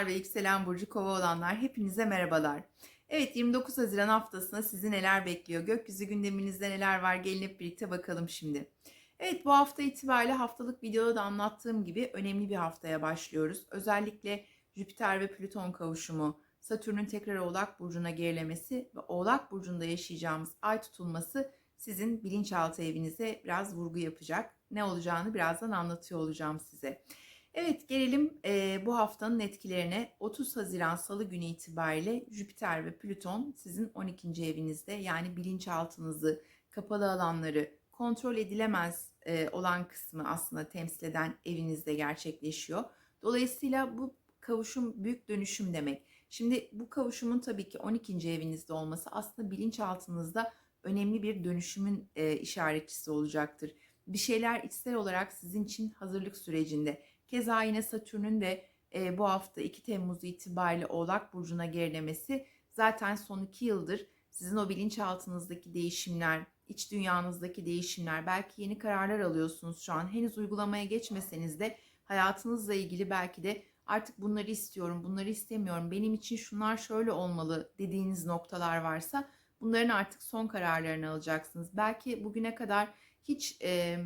olanlar ve yükselen burcu kova olanlar hepinize merhabalar. Evet 29 Haziran haftasında sizi neler bekliyor? Gökyüzü gündeminizde neler var? Gelin hep birlikte bakalım şimdi. Evet bu hafta itibariyle haftalık videoda da anlattığım gibi önemli bir haftaya başlıyoruz. Özellikle Jüpiter ve Plüton kavuşumu, Satürn'ün tekrar Oğlak Burcu'na gerilemesi ve Oğlak Burcu'nda yaşayacağımız ay tutulması sizin bilinçaltı evinize biraz vurgu yapacak. Ne olacağını birazdan anlatıyor olacağım size. Evet gelelim e, bu haftanın etkilerine. 30 Haziran Salı günü itibariyle Jüpiter ve Plüton sizin 12. evinizde yani bilinçaltınızı, kapalı alanları, kontrol edilemez e, olan kısmı aslında temsil eden evinizde gerçekleşiyor. Dolayısıyla bu kavuşum büyük dönüşüm demek. Şimdi bu kavuşumun tabii ki 12. evinizde olması aslında bilinçaltınızda önemli bir dönüşümün e, işaretçisi olacaktır. Bir şeyler içsel olarak sizin için hazırlık sürecinde. Keza yine Satürn'ün de e, bu hafta 2 Temmuz itibariyle Oğlak Burcu'na gerilemesi zaten son 2 yıldır sizin o bilinçaltınızdaki değişimler, iç dünyanızdaki değişimler, belki yeni kararlar alıyorsunuz şu an. Henüz uygulamaya geçmeseniz de hayatınızla ilgili belki de artık bunları istiyorum, bunları istemiyorum, benim için şunlar şöyle olmalı dediğiniz noktalar varsa bunların artık son kararlarını alacaksınız. Belki bugüne kadar hiç e,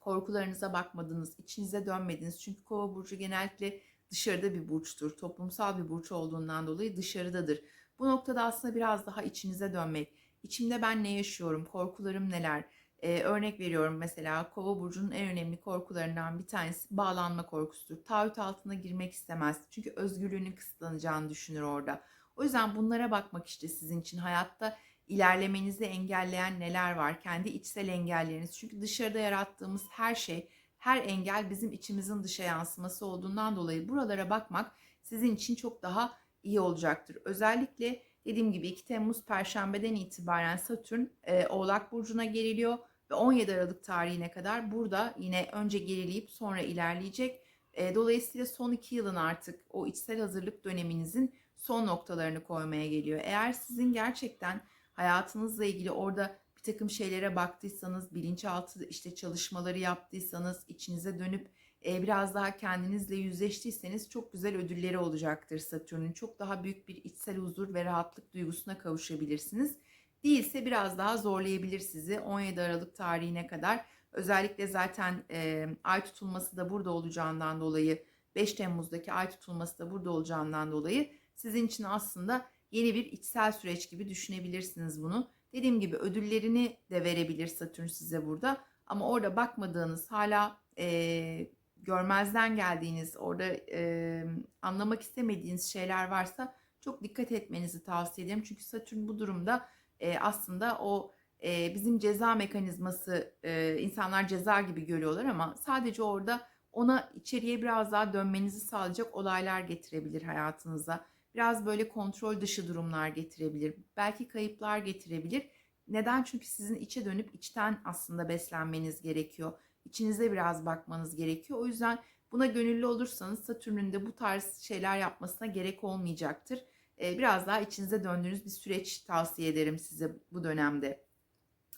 korkularınıza bakmadınız, içinize dönmediniz. Çünkü kova burcu genellikle dışarıda bir burçtur. Toplumsal bir burç olduğundan dolayı dışarıdadır. Bu noktada aslında biraz daha içinize dönmek. İçimde ben ne yaşıyorum, korkularım neler? Ee, örnek veriyorum mesela kova burcunun en önemli korkularından bir tanesi bağlanma korkusudur. Taahhüt altına girmek istemez. Çünkü özgürlüğünün kısıtlanacağını düşünür orada. O yüzden bunlara bakmak işte sizin için hayatta ilerlemenizi engelleyen neler var? Kendi içsel engelleriniz. Çünkü dışarıda yarattığımız her şey, her engel bizim içimizin dışa yansıması olduğundan dolayı buralara bakmak sizin için çok daha iyi olacaktır. Özellikle dediğim gibi 2 Temmuz Perşembeden itibaren Satürn e, Oğlak Burcu'na geriliyor ve 17 Aralık tarihine kadar burada yine önce gerileyip sonra ilerleyecek. E, dolayısıyla son 2 yılın artık o içsel hazırlık döneminizin son noktalarını koymaya geliyor. Eğer sizin gerçekten hayatınızla ilgili orada bir takım şeylere baktıysanız, bilinçaltı işte çalışmaları yaptıysanız, içinize dönüp biraz daha kendinizle yüzleştiyseniz çok güzel ödülleri olacaktır Satürn'ün. Çok daha büyük bir içsel huzur ve rahatlık duygusuna kavuşabilirsiniz. Değilse biraz daha zorlayabilir sizi 17 Aralık tarihine kadar. Özellikle zaten e, ay tutulması da burada olacağından dolayı 5 Temmuz'daki ay tutulması da burada olacağından dolayı sizin için aslında yeni bir içsel süreç gibi düşünebilirsiniz bunu. Dediğim gibi ödüllerini de verebilir Satürn size burada. Ama orada bakmadığınız, hala e, görmezden geldiğiniz, orada e, anlamak istemediğiniz şeyler varsa çok dikkat etmenizi tavsiye ederim. Çünkü Satürn bu durumda e, aslında o e, bizim ceza mekanizması, e, insanlar ceza gibi görüyorlar ama sadece orada ona içeriye biraz daha dönmenizi sağlayacak olaylar getirebilir hayatınıza biraz böyle kontrol dışı durumlar getirebilir. Belki kayıplar getirebilir. Neden? Çünkü sizin içe dönüp içten aslında beslenmeniz gerekiyor. İçinize biraz bakmanız gerekiyor. O yüzden buna gönüllü olursanız Satürn'ün de bu tarz şeyler yapmasına gerek olmayacaktır. Biraz daha içinize döndüğünüz bir süreç tavsiye ederim size bu dönemde.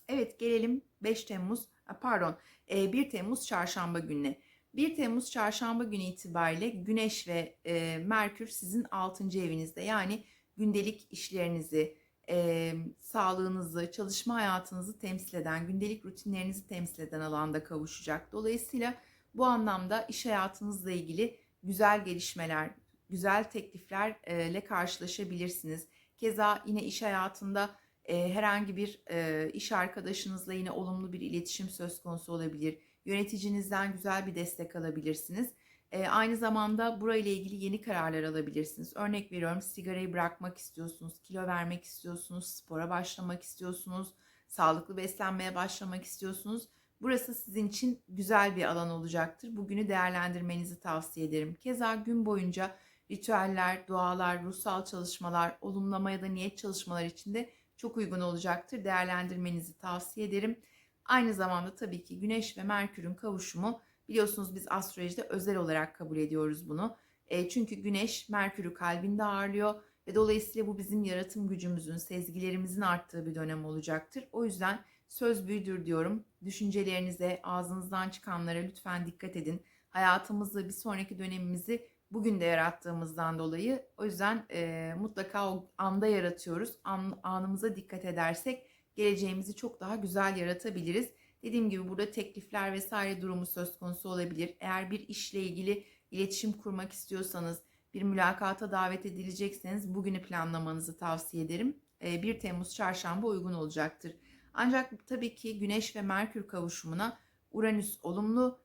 Evet gelelim 5 Temmuz pardon 1 Temmuz çarşamba gününe. 1 Temmuz çarşamba günü itibariyle Güneş ve e, Merkür sizin 6. evinizde. Yani gündelik işlerinizi, e, sağlığınızı, çalışma hayatınızı temsil eden, gündelik rutinlerinizi temsil eden alanda kavuşacak. Dolayısıyla bu anlamda iş hayatınızla ilgili güzel gelişmeler, güzel tekliflerle karşılaşabilirsiniz. Keza yine iş hayatında e, herhangi bir e, iş arkadaşınızla yine olumlu bir iletişim söz konusu olabilir Yöneticinizden güzel bir destek alabilirsiniz. E, aynı zamanda burayla ilgili yeni kararlar alabilirsiniz. Örnek veriyorum sigarayı bırakmak istiyorsunuz, kilo vermek istiyorsunuz, spora başlamak istiyorsunuz, sağlıklı beslenmeye başlamak istiyorsunuz. Burası sizin için güzel bir alan olacaktır. Bugünü değerlendirmenizi tavsiye ederim. Keza gün boyunca ritüeller, dualar, ruhsal çalışmalar, olumlama ya da niyet çalışmalar için de çok uygun olacaktır. Değerlendirmenizi tavsiye ederim. Aynı zamanda tabii ki Güneş ve Merkür'ün kavuşumu biliyorsunuz biz astrolojide özel olarak kabul ediyoruz bunu. E, çünkü Güneş Merkür'ü kalbinde ağırlıyor ve dolayısıyla bu bizim yaratım gücümüzün, sezgilerimizin arttığı bir dönem olacaktır. O yüzden söz büyüdür diyorum. Düşüncelerinize, ağzınızdan çıkanlara lütfen dikkat edin. Hayatımızda bir sonraki dönemimizi bugün de yarattığımızdan dolayı. O yüzden e, mutlaka o anda yaratıyoruz. An, anımıza dikkat edersek geleceğimizi çok daha güzel yaratabiliriz. Dediğim gibi burada teklifler vesaire durumu söz konusu olabilir. Eğer bir işle ilgili iletişim kurmak istiyorsanız, bir mülakata davet edilecekseniz bugünü planlamanızı tavsiye ederim. 1 Temmuz çarşamba uygun olacaktır. Ancak tabii ki Güneş ve Merkür kavuşumuna Uranüs olumlu,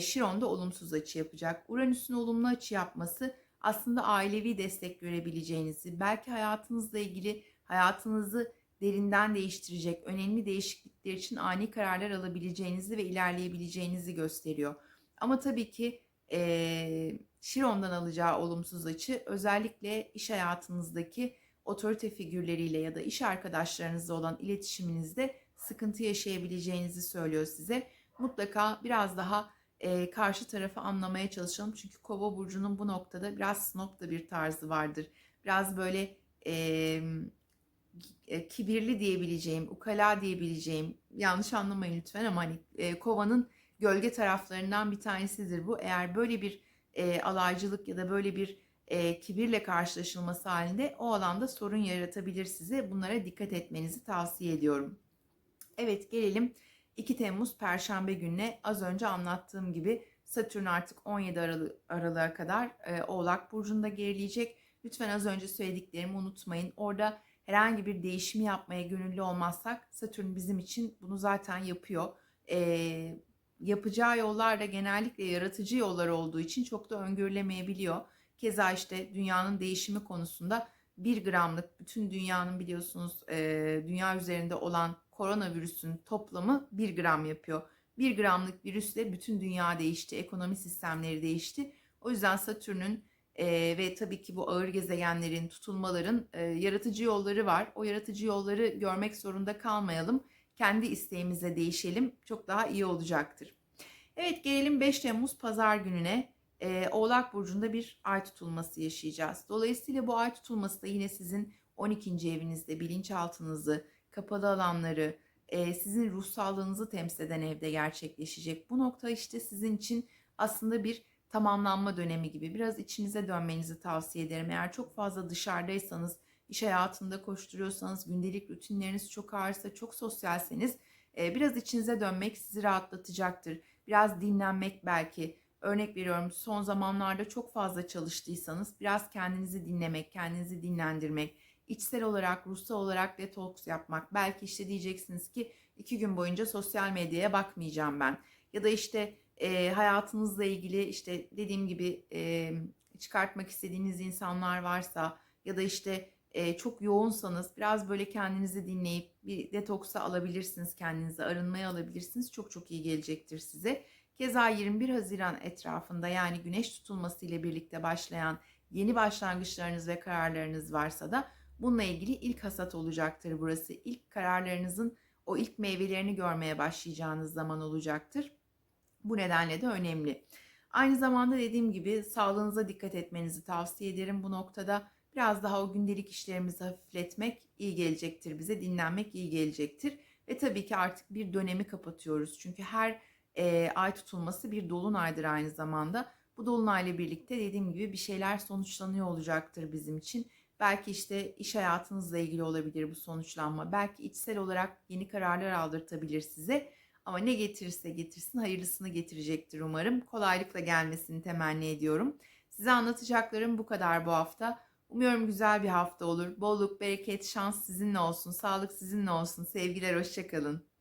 Şiron da olumsuz açı yapacak. Uranüs'ün olumlu açı yapması aslında ailevi destek görebileceğinizi, belki hayatınızla ilgili hayatınızı derinden değiştirecek, önemli değişiklikler için ani kararlar alabileceğinizi ve ilerleyebileceğinizi gösteriyor. Ama tabii ki e, Şiron'dan alacağı olumsuz açı özellikle iş hayatınızdaki otorite figürleriyle ya da iş arkadaşlarınızla olan iletişiminizde sıkıntı yaşayabileceğinizi söylüyor size. Mutlaka biraz daha e, karşı tarafı anlamaya çalışalım. Çünkü Kova burcunun bu noktada biraz snob da bir tarzı vardır. Biraz böyle e, kibirli diyebileceğim, ukala diyebileceğim, yanlış anlamayın lütfen ama hani e, Kova'nın gölge taraflarından bir tanesidir bu. Eğer böyle bir e, alaycılık ya da böyle bir e, kibirle karşılaşılması halinde o alanda sorun yaratabilir size. Bunlara dikkat etmenizi tavsiye ediyorum. Evet gelelim 2 Temmuz Perşembe gününe az önce anlattığım gibi Satürn artık 17 Aralık, Aralık'a kadar e, Oğlak Burcu'nda gerileyecek. Lütfen az önce söylediklerimi unutmayın. Orada herhangi bir değişimi yapmaya gönüllü olmazsak Satürn bizim için bunu zaten yapıyor. E, yapacağı yollar da genellikle yaratıcı yollar olduğu için çok da öngörülemeyebiliyor. Keza işte dünyanın değişimi konusunda bir gramlık bütün dünyanın biliyorsunuz e, dünya üzerinde olan koronavirüsün toplamı bir gram yapıyor. Bir gramlık virüsle bütün dünya değişti, ekonomi sistemleri değişti. O yüzden Satürn'ün e, ve tabii ki bu ağır gezegenlerin, tutulmaların e, yaratıcı yolları var. O yaratıcı yolları görmek zorunda kalmayalım. Kendi isteğimize değişelim. Çok daha iyi olacaktır. Evet gelelim 5 Temmuz Pazar gününe. Ee, Oğlak Burcu'nda bir ay tutulması yaşayacağız. Dolayısıyla bu ay tutulması da yine sizin 12. evinizde bilinçaltınızı, kapalı alanları, e, sizin ruh sağlığınızı temsil eden evde gerçekleşecek. Bu nokta işte sizin için aslında bir tamamlanma dönemi gibi. Biraz içinize dönmenizi tavsiye ederim. Eğer çok fazla dışarıdaysanız, iş hayatında koşturuyorsanız, gündelik rutinleriniz çok ağırsa, çok sosyalseniz biraz içinize dönmek sizi rahatlatacaktır. Biraz dinlenmek belki. Örnek veriyorum son zamanlarda çok fazla çalıştıysanız biraz kendinizi dinlemek, kendinizi dinlendirmek, içsel olarak, ruhsal olarak detoks yapmak. Belki işte diyeceksiniz ki iki gün boyunca sosyal medyaya bakmayacağım ben. Ya da işte e, hayatınızla ilgili işte dediğim gibi e, çıkartmak istediğiniz insanlar varsa ya da işte e, çok yoğunsanız biraz böyle kendinizi dinleyip bir detoksa alabilirsiniz kendinizi, arınmaya alabilirsiniz. Çok çok iyi gelecektir size. Keza 21 Haziran etrafında yani güneş tutulması ile birlikte başlayan yeni başlangıçlarınız ve kararlarınız varsa da bununla ilgili ilk hasat olacaktır burası. İlk kararlarınızın o ilk meyvelerini görmeye başlayacağınız zaman olacaktır. Bu nedenle de önemli. Aynı zamanda dediğim gibi sağlığınıza dikkat etmenizi tavsiye ederim bu noktada. Biraz daha o gündelik işlerimizi hafifletmek iyi gelecektir bize. Dinlenmek iyi gelecektir. Ve tabii ki artık bir dönemi kapatıyoruz. Çünkü her e, ay tutulması bir dolunaydır aynı zamanda. Bu dolunayla birlikte dediğim gibi bir şeyler sonuçlanıyor olacaktır bizim için. Belki işte iş hayatınızla ilgili olabilir bu sonuçlanma. Belki içsel olarak yeni kararlar aldırtabilir size. Ama ne getirirse getirsin hayırlısını getirecektir umarım. Kolaylıkla gelmesini temenni ediyorum. Size anlatacaklarım bu kadar bu hafta. Umuyorum güzel bir hafta olur. Bolluk, bereket, şans sizinle olsun. Sağlık sizinle olsun. Sevgiler, hoşçakalın.